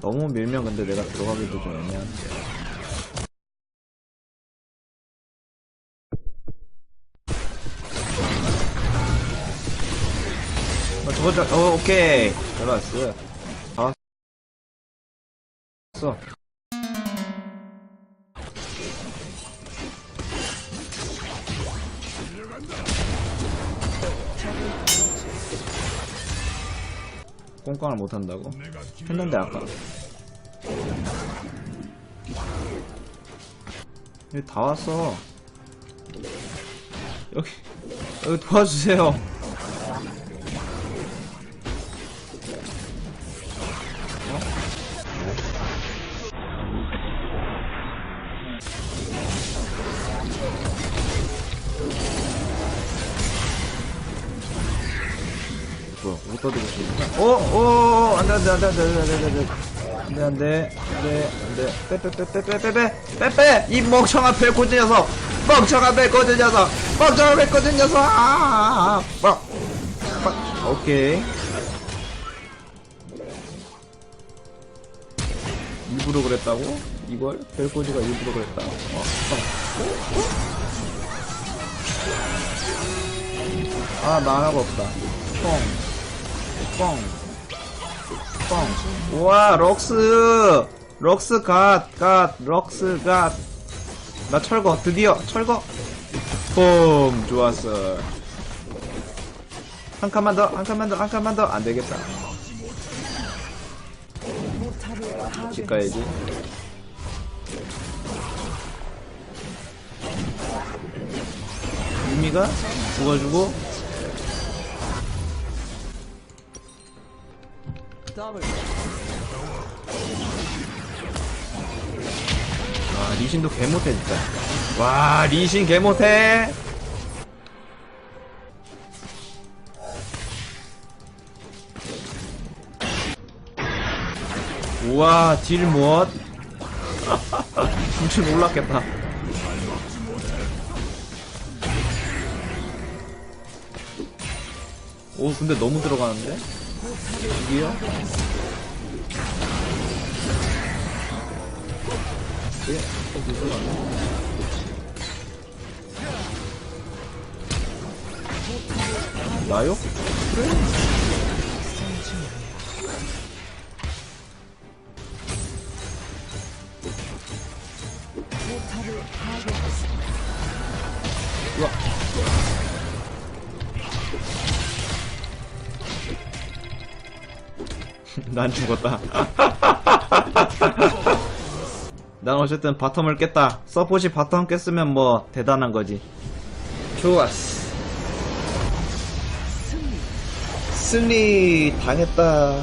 너무 밀면 근데 내가 들어가기도 좀 애매한데. 어, 저거, 저, 어, 오케이. 잘 봤어. 다 왔어. 꽁깡을 못한다고? 했는데 아까. 여기 다 왔어. 여기 여기 도와주세요 뭐야, 옷 떠들고 싶구나. 어, 어, 어, 안 돼, 안 돼, 안 돼, 안 돼, 안 돼, 안 돼, 안 돼, 안 돼, 안 돼, 안 돼, 빼, 빼, 빼, 빼, 빼, 빼, 빼, 빼, 빼, 이 멍청한 벨코즈 녀석, 멍청한 벨코즈 녀석, 멍청한 벨코즈 녀석, 아, 아, 아, 아, 아, 오케이. 일부러 그랬다고? 이걸? 벨코즈가 일부러 그랬다. 어, 어. 아, 나 하나가 없다. 뻥. 뻥. 뻥. 우와, 럭스! 럭스 갓, 갓, 럭스 갓. 나 철거, 드디어, 철거. 뿜, 좋았어. 한 칸만 더, 한 칸만 더, 한 칸만 더. 안 되겠다. 집 가야지. 유미가 죽어주고, 와, 리신도 개 못해, 진짜. 와, 리신 개 못해! 우와, 딜 무엇? 진짜 놀랐겠다. 오, 근데 너무 들어가는데? 이게요? 예, 어, 들어가네. 나요? 그래? 우와. 난 죽었다. 난 어쨌든 바텀을 깼다. 서폿이 바텀 깼으면 뭐 대단한 거지. 좋았어. 승리 당했다.